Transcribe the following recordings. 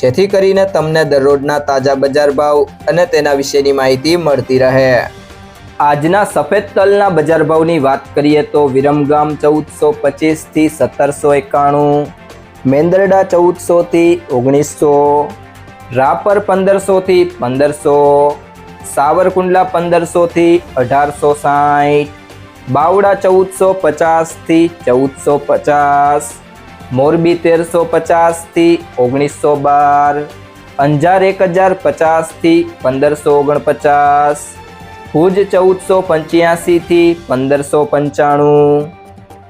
જેથી કરીને તમને દરરોજના તાજા બજાર ભાવ અને તેના વિશેની માહિતી મળતી રહે. આજના સફેદ તલના બજાર ભાવની વાત કરીએ તો વિરમગામ ચૌદસો પચીસથી સત્તરસો એકાણું, મેંદરડા ચૌદસોથી ઓગણીસો, રાપર પંદરસોથી પંદરસો, સાવરકુંડલા પંદરસોથી અઢારસો સાઠ બાવડા ચૌદસો પચાસથી ચૌદસો પચાસ મોરબી તેરસો પચાસથી ઓગણીસો બાર, અંજાર એક હજાર પચાસથી પંદરસો ઓગણપચાસ, ભુજ ચૌદસો પંચ્યાસીથી પંદરસો પંચાણું,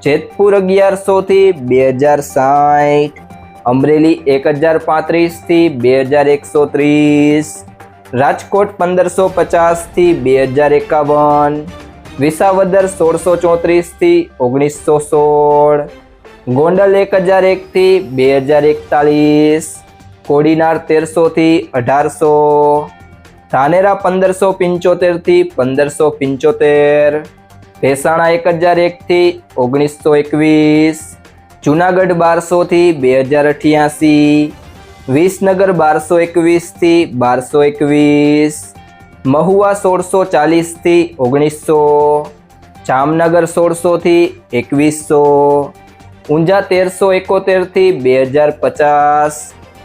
જેતપુર અગિયારસોથી બે હજાર સાઠ, અમરેલી એક હજાર પાંત્રીસથી બે હજાર એકસો ત્રીસ, રાજકોટ પંદરસો પચાસથી બે હજાર એકાવન, વિસાવદર સોળસો ચોત્રીસથી ઓગણીસો સોળ ગોંડલ એક હજાર એકથી બે હજાર એકતાલીસ, કોડીનાર તેરસોથી અઢારસો, ધાનેરા પંદરસો પંચોતેરથી પંદરસો પંચોતેર, ભેસાણા એક હજાર એકથી ઓગણીસો એકવીસ, જુનાગઢ બારસોથી બે હજાર અઠ્યાસી, વિસનગર બારસો એકવીસથી બારસો એકવીસ, મહુવા સોળસો ચાલીસથી ઓગણીસો જામનગર સોળસોથી એકવીસો ઊંઝા તેરસો એકોતેરથી બે હજાર પચાસ